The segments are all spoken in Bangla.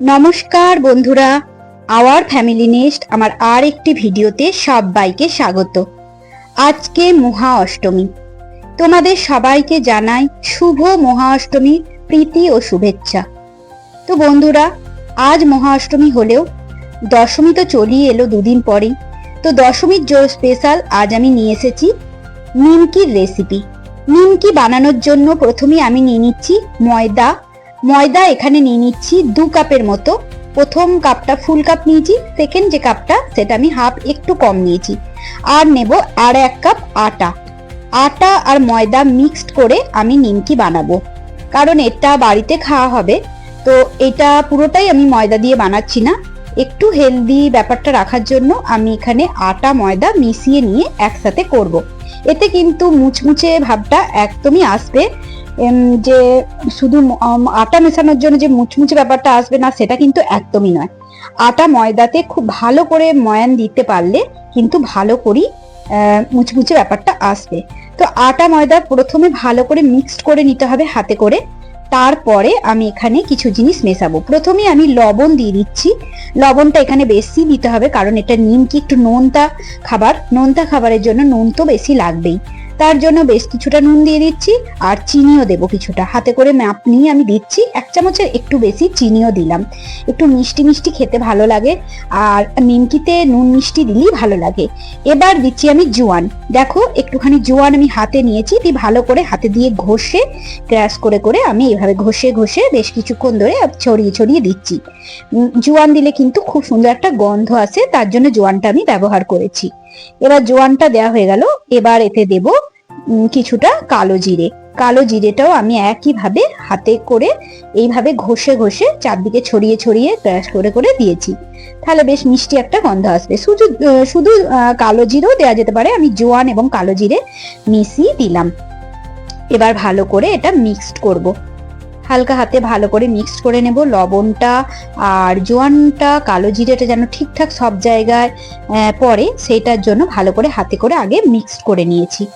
নমস্কার বন্ধুরা আওয়ার ফ্যামিলি নেস্ট আমার আর একটি ভিডিওতে সবাইকে স্বাগত। আজকে মহা অষ্টমী। তোমাদের সবাইকে জানাই শুভ মহা অষ্টমী, প্রীতি ও শুভেচ্ছা। তো বন্ধুরা, আজ মহা অষ্টমী হলেও দশমী তো চলিয়ে এলো দুদিন পরেই। তো দশমীর জোর স্পেশাল আজ আমি নিয়ে এসেছি নিমকির রেসিপি নিমকি বানানোর জন্য প্রথমে আমি নিয়ে নিচ্ছি ময়দা ময়দা এখানে নিয়ে নিচ্ছি দু কাপের মতো। প্রথম কাপটা ফুল কাপ নিয়েছি সেকেন্ড যে কাপটা সেটা আমি হাফ একটু কম নিয়েছি। আর নেব আর এক কাপ আটা। আটা আর ময়দা মিক্সড করে আমি নিমকি বানাবো। কারণ এটা বাড়িতে খাওয়া হবে, তো এটা পুরোটাই আমি ময়দা দিয়ে বানাচ্ছি না। একটু হেলদি ব্যাপারটা রাখার জন্য আমি এখানে আটা, ময়দা মিশিয়ে নিয়ে একসাথে করব। এতে কিন্তু মুচমুচে ভাবটা একদমই আসবে। যে শুধু আটা মেশানোর জন্য যে মুচমুচে ব্যাপারটা আসবে না, সেটা কিন্তু একদমই নয়। আটা ময়দাতে খুব ভালো করে ময়ান দিতে পারলে কিন্তু ভালো করি মুচমুচে ব্যাপারটা আসবে। তো আটা ময়দা প্রথমে ভালো করে মিক্সড করে নিতে হবে হাতে করে। তারপরে আমি এখানে কিছু জিনিস মেশাবো। প্রথমে আমি লবণ দিয়ে দিচ্ছি। লবণটা এখানে বেশি দিতে হবে, কারণ এটা নিমকি একটু নোনতা খাবার। নোনতা খাবারের জন্য নুন তো বেশি লাগবেই। তার জন্য বেশ কিছুটা নুন দিয়ে দিচ্ছি, আর চিনিও দেবো কিছুটা। হাতে করে মাপ নিয়ে আমি দিচ্ছি, এক চামচের একটু বেশি চিনিও দিলাম। একটু মিষ্টি মিষ্টি খেতে ভালো লাগে, আর নিমকিতে নুন মিষ্টি দিলেই ভালো লাগে। এবার দিচ্ছি আমি জোয়ান। দেখো, একটুখানি জোয়ান আমি হাতে নিয়েছি, দিয়ে ভালো করে হাতে দিয়ে ঘষে ক্র্যাশ করে করে আমি এভাবে ঘষে ঘষে বেশ কিছুক্ষণ ধরে ছড়িয়ে ছড়িয়ে দিচ্ছি। জোয়ান দিলে কিন্তু খুব সুন্দর একটা গন্ধ আসে, তার জন্য জোয়ানটা আমি ব্যবহার করেছি। এবার জোয়ানটা দেওয়া হয়ে গেল, এবার এতে দেব কিছুটা কালো জিরে। কালো জিরেটাও আমি একইভাবে হাতে করে এইভাবে ঘষে ঘষে চারদিকে ছড়িয়ে ছড়িয়ে ক্র্যাশ করে করে দিয়েছি। তাহলে বেশ মিষ্টি একটা গন্ধ আসবে। শুধু শুধু কালো জিরেও দেওয়া যেতে পারে। আমি জোয়ান এবং কালো জিরে মিশিয়ে দিলাম। এবার ভালো করে এটা মিক্সড করব। হালকা হাতে ভালো করে মিক্সড করে নেব লবণটা আর জোয়ানটা, কালো জিরেটা যেন ঠিকঠাক সব জায়গায় পড়ে, সেইটার জন্য ভালো করে হাতে করে আগে মিক্সড করে নিয়েছি।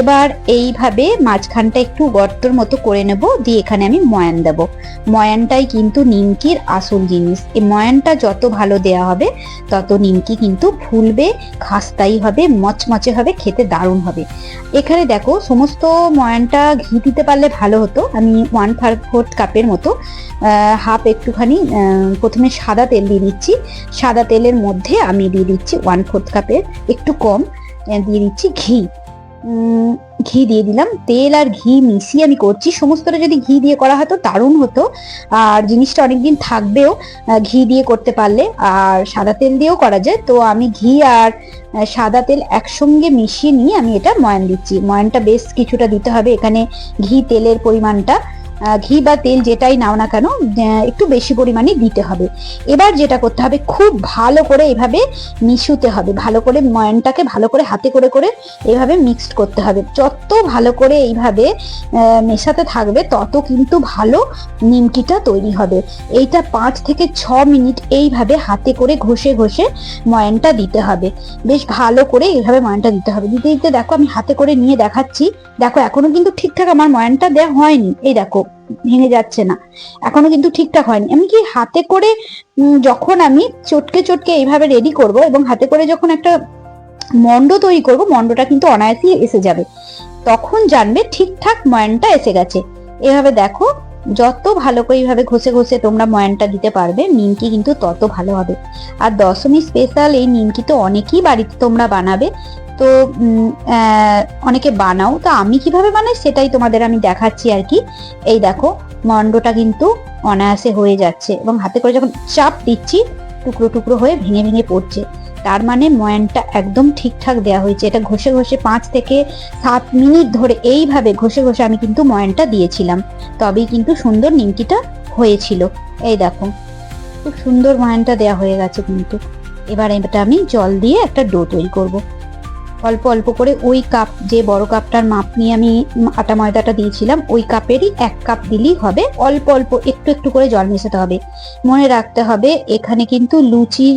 এবার এইভাবে মাঝখানটা একটু গর্তর মতো করে নেব, দিয়ে এখানে আমি ময়ান দেব। ময়ানটাই কিন্তু নিমকির আসল জিনিস। এই ময়ানটা যত ভালো দেয়া হবে, তত নিমকি কিন্তু ফুলবে, খাস্তাই হবে, মচমচে হবে, খেতে দারুণ হবে। এখানে দেখো, সমস্ত ময়ানটা ঘি দিতে পারলে ভালো হতো। আমি ওয়ান ফোর্থ কাপের মতো হাফ একটুখানি প্রথমে সাদা তেল দিয়ে দিচ্ছি। সাদা তেলের মধ্যে আমি দিয়ে দিচ্ছি ওয়ান ফোর্থ কাপের একটু কম, দিয়ে দিচ্ছি ঘি। ঘি দিয়ে দিলাম। তেল আর ঘি মিশিয়ে আমি করছি। সমস্তটা যদি ঘি দিয়ে করা হতো, দারুণ হতো। আর জিনিসটা অনেকদিন থাকবেও ঘি দিয়ে করতে পারলে। আর সাদা তেল দিয়েও করা যায়। তো আমি ঘি আর সাদা তেল একসঙ্গে মিশিয়ে নিয়ে আমি এটা ময়ান দিচ্ছি। ময়ানটা বেশ কিছুটা দিতে হবে। এখানে ঘি তেলের পরিমাণটা ঘি বা তেল যেটাই নাও না কেন একটু বেশি পরিমাণে দিতে হবে। এবার যেটা করতে হবে, খুব ভালো করে এভাবে মিশুতে হবে। ভালো করে ময়ানটাকে ভালো করে হাতে করে করে এভাবে মিক্সড করতে হবে। যত ভালো করে এইভাবে মেশাতে থাকবে, তত কিন্তু ভালো নিমকিটা তৈরি হবে। এইটা পাঁচ থেকে ছ মিনিট এইভাবে হাতে করে ঘষে ঘষে ময়ানটা দিতে হবে। বেশ ভালো করে এইভাবে ময়ানটা দিতে হবে। দিতে দিতে দেখো আমি হাতে করে নিয়ে দেখাচ্ছি। দেখো এখনও কিন্তু ঠিকঠাক আমার ময়ানটা দেওয়া হয়নি। এই দেখো ভেঙে যাচ্ছে না। এখনও কিন্তু ঠিকঠাক হয়নি। আমি কি হাতে করে যখন আমি চটকে চটকে এইভাবে রেডি করব এবং হাতে করে যখন একটা মন্ড তৈরি করব, মন্ডটা কিন্তু অনায়াসেই এসে যাবে। তখন জানবে ঠিকঠাক ময়নটা এসে গেছে। এভাবে দেখো যত ভালো করে এইভাবে ঘষে ঘষে তোমরা ময়ানটা দিতে পারবে, নিমকি কিন্তু তত ভালো হবে। আর দশমী স্পেশাল এই নিমকি তো অনেকেই বাড়িতে তোমরা বানাবে। তো অনেকে বানাও। তো আমি কীভাবে বানাই সেটাই তোমাদের আমি দেখাচ্ছি আর কি। এই দেখো মন্ডটা কিন্তু অনায়াসে হয়ে যাচ্ছে। এবং হাতে করে যখন চাপ দিচ্ছি টুকরো টুকরো হয়ে ভেঙে ভেঙে পড়ছে। তার মানে ময়ানটা একদম ঠিকঠাক দেওয়া হয়েছে। এটা ঘষে ঘষে পাঁচ থেকে সাত মিনিট ধরে এইভাবে ঘষে ঘষে আমি কিন্তু ময়ানটা দিয়েছিলাম। তবেই কিন্তু সুন্দর নিমকিটা হয়েছিল। এই দেখো, খুব সুন্দর ময়ানটা দেওয়া হয়ে গেছে কিন্তু। এবার এটা আমি জল দিয়ে একটা ডো তৈরি করব। অল্প অল্প করে ওই কাপ যে বড় কাপটার মাপ নিয়ে আমি আটা ময়দাটা দিয়েছিলাম, ওই কাপেরই এক কাপ দিলেই হবে। অল্প অল্প একটু একটু করে জল মেশাতে হবে। মনে রাখতে হবে, এখানে কিন্তু লুচির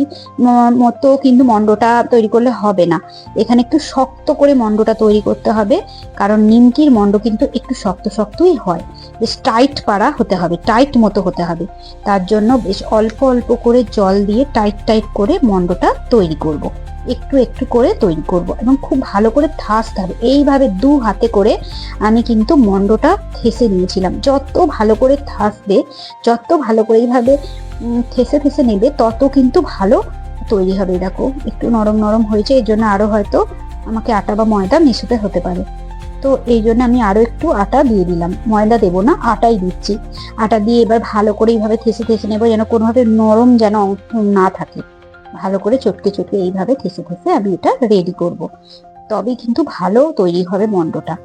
মতো কিন্তু মন্ডটা তৈরি করলে হবে না। এখানে একটু শক্ত করে মন্ডটা তৈরি করতে হবে, কারণ নিমকির মন্ড কিন্তু একটু শক্ত শক্তই হয়। বেশ টাইট পাড়া হতে হবে টাইট মতো হতে হবে। তার জন্য বেশ অল্প অল্প করে জল দিয়ে টাইট টাইট করে মন্ডটা তৈরি করব। একটু একটু করে তৈরি করব এবং খুব ভালো করে থাসতে হবে। এইভাবে দু হাতে করে আমি কিন্তু মন্ডটা থেসে নিয়েছিলাম। যত ভালো করে থাসবে যত ভালো করে এইভাবে থেসে থেসে নেবে, তত কিন্তু ভালো তৈরি হবে। দেখো, একটু নরম নরম হয়েছে, এই জন্য আরও হয়তো আমাকে আটা বা ময়দা মেশাতে হতে পারে। তো এই জন্য আমি আরও একটু আটা দিয়ে দিলাম। ময়দা দেবো না, আটাই দিচ্ছি। আটা দিয়ে এবার ভালো করে এইভাবে থেসে থেসে নেব যেন কোনোভাবে নরম যেন না থাকে। ভালো করে চটকে চটকে এইভাবে থেসে ঠেসে আমি এটা রেডি করব। তবেই কিন্তু ভালো তৈরি হবে মন্ডটা।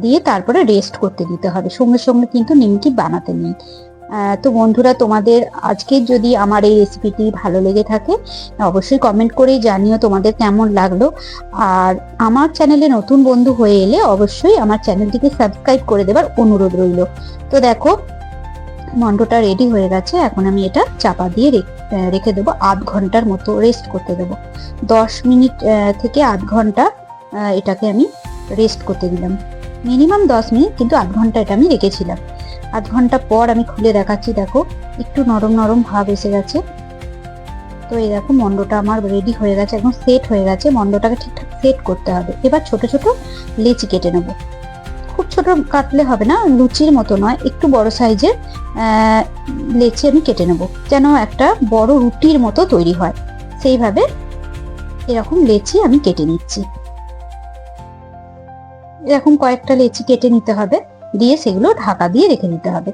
দিয়ে তারপরে রেস্ট করতে দিতে হবে। সঙ্গে সঙ্গে কিন্তু নিমকি বানাতে নেই। তো বন্ধুরা, তোমাদের আজকে যদি আমার এই রেসিপিটি ভালো লেগে থাকে, অবশ্যই কমেন্ট করেই জানিও তোমাদের কেমন লাগল। আর আমার চ্যানেলে নতুন বন্ধু হয়ে এলে অবশ্যই আমার চ্যানেলটিকে সাবস্ক্রাইব করে দেবার অনুরোধ রইল। তো দেখো, মন্ডটা রেডি হয়ে গেছে। এখন আমি এটা চাপা দিয়ে রেখ- রেখে দেবো, আধ ঘণ্টার মতো রেস্ট করতে দেবো। দশ মিনিট থেকে আধ ঘণ্টা এটাকে আমি রেস্ট করতে দিলাম। মিনিমাম দশ মিনিট, কিন্তু আধ ঘণ্টা এটা আমি রেখেছিলাম। আধ ঘণ্টা পর আমি খুলে দেখাচ্ছি, দেখো, একটু নরম নরম ভাব এসে গেছে। তো এই দেখো, মন্ডটা আমার রেডি হয়ে গেছে, একদম সেট হয়ে গেছে। মন্ডটাকে ঠিকঠাক সেট করতে হবে। এবার ছোট ছোট লেচি কেটে নেব। ছোট কাটলে হবে না, লুচির মতো নয়, একটু বড় সাইজের লেচি আমি কেটে নেব, যেন একটা বড় রুটির মতো তৈরি হয়। সেইভাবে এরকম লেচি আমি কেটে নিচ্ছি। এরকম কয়েকটা লেচি কেটে নিতে হবে, দিয়ে সেগুলো ঢাকা দিয়ে রেখে দিতে হবে,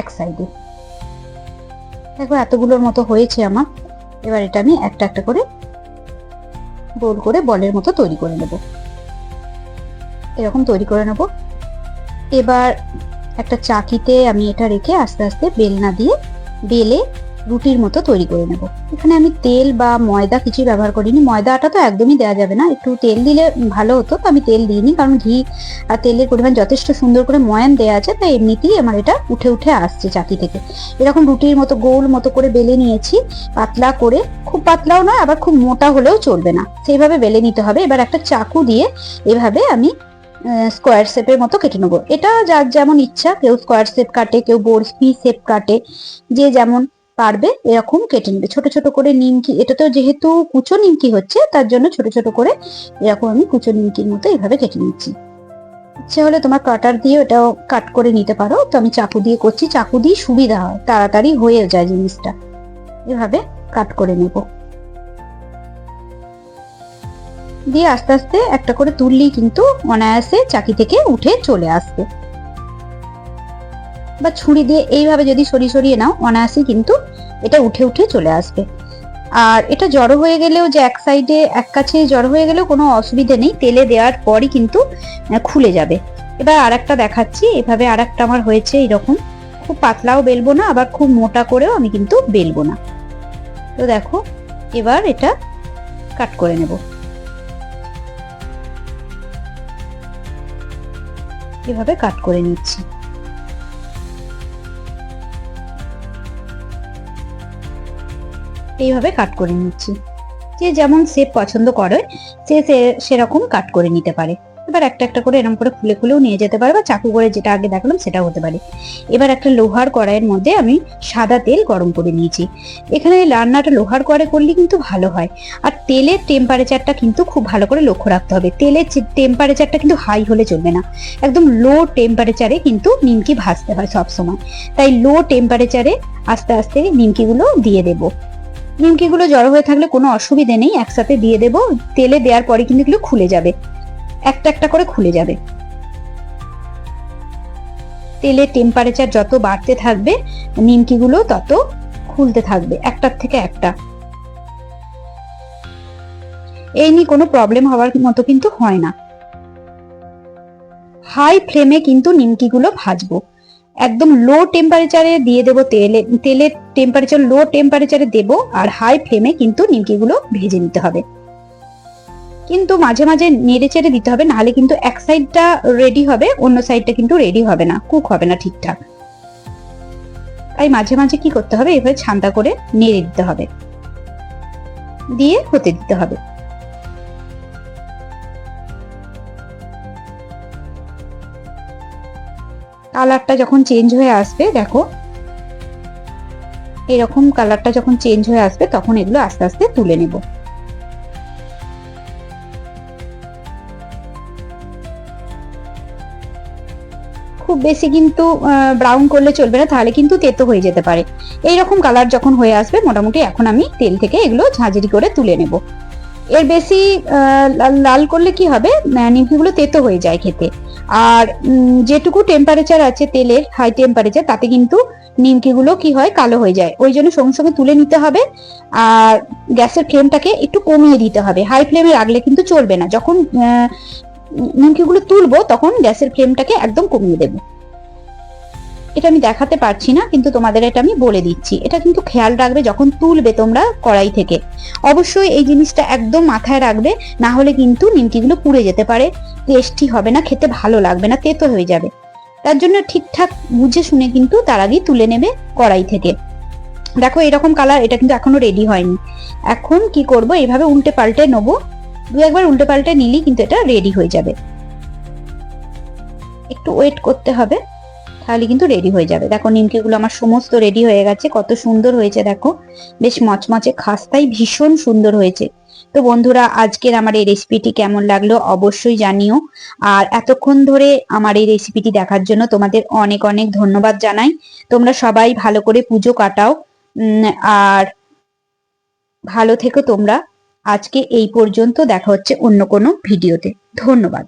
এক সাইডে। দেখো এতগুলোর মতো হয়েছে আমার, এবার এটা আমি একটা একটা করে গোল করে বলের মতো তৈরি করে নেব। এরকম তৈরি করে নেব। এবার একটা চাকিতে আমি এটা রেখে আস্তে আস্তে বেলনা দিয়ে বেলে রুটির মতো তৈরি করে নেব। এখানে আমি তেল বা ময়দা কিছুই ব্যবহার করিনি। ময়দা আটা তো একদমই দেওয়া যাবে না। একটু তেল দিলে ভালো হতো, তো আমি তেল দিইনি। কারণ ঘি আর তেলের পরিমাণ যথেষ্ট সুন্দর করে ময়ান দেওয়া আছে, তাই এমনিতেই আমার এটা উঠে উঠে আসছে চাকি থেকে। এরকম রুটির মতো, গোল মতো করে বেলে নিয়েছি। পাতলা করে, খুব পাতলাও নয়, আবার খুব মোটা হলেও চলবে না। সেইভাবে বেলে নিতে হবে। এবার একটা চাকু দিয়ে এভাবে আমি স্কোয়ার শেপের মতো কেটে নেব। এটা যার যেমন ইচ্ছা, কেউ স্কোয়ার শেপ কাটে, কেউ বরফি শেপ কাটে, যে যেমন পারবে এরকম কেটে নেবে। ছোট ছোট করে নিমকি, এটা তো যেহেতু কুচো নিমকি হচ্ছে, তার জন্য ছোট ছোট করে এরকম আমি কুচো নিমকির মতো এইভাবে কেটে নিচ্ছি। ইচ্ছে হলে তোমার কাটার দিয়ে ওটাও কাট করে নিতে পারো। তো আমি চাকু দিয়ে করছি, চাকু দিয়ে সুবিধা হয়, তাড়াতাড়ি হয়ে যায় জিনিসটা। এভাবে কাট করে নেব। দিয়ে আস্তে আস্তে একটা করে তুললেই কিন্তু অনায়াসে চাকি থেকে উঠে চলে আসবে। বা ছুরি দিয়ে এইভাবে যদি সরিয়ে সরিয়ে নাও অনায়াসে কিন্তু এটা উঠে উঠে চলে আসবে। আর এটা জড়ো হয়ে গেলেও যে এক সাইডে এক কাছে জড়ো হয়ে গেলেও কোনো অসুবিধে নেই, তেলে দেওয়ার পরই কিন্তু খুলে যাবে। এবার আর একটা দেখাচ্ছি, এভাবে আর একটা আমার হয়েছে এরকম খুব পাতলাও বেলবো না, আবার খুব মোটা করেও আমি কিন্তু বেলবো না। তো দেখো, এবার এটা কাট করে নেব। এভাবে কাট করে নিচ্ছি? এইভাবে কাট করে নিচ্ছি। যে যেমন শেপ পছন্দ করে, সে সে- সেরকম কাট করে নিতে পারে। এবার একটা একটা করে এরকম করে খুলে খুলেও নিয়ে যেতে পারে বা চাকু করে যেটা আগে দেখালাম সেটা হতে পারে। এবার একটা লোহার কড়াইয়ের মধ্যে আমি সাদা তেল গরম করে নিয়েছি। এখানে রান্নাটা লোহার কড়াই করলে কিন্তু ভালো হয়। আর তেলের টেম্পারেচারটা কিন্তু খুব ভালো করে লক্ষ্য রাখতে হবে। তেলের টেম্পারেচারটা কিন্তু হাই হলে চলবে না। একদম লো টেম্পারেচারে কিন্তু নিমকি ভাজতে হয় সব সময় তাই লো টেম্পারেচারে আস্তে আস্তে নিমকিগুলো দিয়ে দেবো। নিমকিগুলো জড়ো হয়ে থাকলে কোনো অসুবিধে নেই, একসাথে দিয়ে দেব। তেলে দেওয়ার পরে কিন্তু এগুলো খুলে যাবে। একটা একটা করে খুলে যাবে। তেলের টেম্পারেচার যত বাড়তে থাকবে, নিমকিগুলো তত খুলতে থাকবে, একটার থেকে একটা। এই নিয়ে কোনো প্রবলেম হওয়ার মতো কিন্তু হয় না। হাই ফ্লেমে কিন্তু নিমকিগুলো ভাজবো। একদম লো টেম্পারেচারে দিয়ে দেবো তেলে, তেলের টেম্পারেচার লো টেম্পারেচারে দেবো, আর হাই ফ্লেমে কিন্তু নিমকিগুলো ভেজে নিতে হবে। কিন্তু মাঝে মাঝে নেড়ে চেড়ে দিতে হবে, নাহলে কিন্তু এক সাইডটা রেডি হবে, অন্য সাইডটা কিন্তু রেডি হবে না কুক হবে না ঠিকঠাক। তাই মাঝে মাঝে কি করতে হবে? এভাবে ছান্দা করে নেড়ে দিতে হবে। দিয়ে হতে দিতে হবে। কালারটা যখন চেঞ্জ হয়ে আসবে, দেখো, এরকম কালারটা যখন চেঞ্জ হয়ে আসবে, তখন এগুলো আস্তে আস্তে তুলে নেব। বেশি কিন্তু ব্রাউন করলে চলবে না, তাহলে কিন্তু তেতো হয়ে যেতে পারে। এই রকম কালার যখন হয়ে আসবে, মোটামুটি এখন আমি তেল থেকে এগুলো ঝাঁঝরি করে তুলে নেব। এর বেশি লাল- করলে কি হবে? নিমকিগুলো তেতো হয়ে যায় খেতে। আর যেটুকু টেম্পারেচার আছে তেলের হাই টেম্পারেচার তাতে কিন্তু নিমকিগুলো কি হয়? কালো হয়ে যায়। ওই জন্য সঙ্গে সঙ্গে তুলে নিতে হবে। আর গ্যাসের ফ্লেমটাকে একটু কমিয়ে দিতে হবে। হাই ফ্লেমে রাখলে কিন্তু চলবে না। যখন নিমকিগুলো তুলবো, তখন গ্যাসের ফ্লেমটাকে একদম কমিয়ে দেবো। এটা আমি দেখাতে পারছি না, কিন্তু তোমাদের এটা আমি বলে দিচ্ছি। এটা কিন্তু খেয়াল রাখবে যখন তুলবে তোমরা কড়াই থেকে। অবশ্যই এই জিনিসটা একদম মাথায় রাখবে, না হলে কিন্তু নিমকিগুলো পুড়ে যেতে পারে। টেস্টি হবে না, খেতে ভালো লাগবে না, তেতো হয়ে যাবে। তার জন্য ঠিকঠাক বুঝে শুনে কিন্তু তার আগেই তুলে নেবে কড়াই থেকে। দেখো, এরকম কালার এটা কিন্তু এখনও রেডি হয়নি। এখন কি করব? এইভাবে উল্টে পাল্টে নেব। দু একবার উল্টে পাল্টে নিলেই কিন্তু এটা রেডি হয়ে যাবে। একটু ওয়েট করতে হবে, তাহলে কিন্তু রেডি হয়ে যাবে। দেখো নিমকিগুলো আমার সমস্ত রেডি হয়ে গেছে, কত সুন্দর হয়েছে দেখো। বেশ মচমচে খাস্তাই ভীষণ সুন্দর হয়েছে। তো বন্ধুরা, আজকের আমার এই রেসিপিটি কেমন লাগল অবশ্যই জানিও। আর এতক্ষণ ধরে আমার এই রেসিপিটি দেখার জন্য তোমাদের অনেক অনেক ধন্যবাদ জানাই। তোমরা সবাই ভালো করে পুজো কাটাও। আর ভালো থেকো তোমরা। আজকে এই পর্যন্ত দেখা হচ্ছে অন্য কোনো ভিডিওতে। ধন্যবাদ।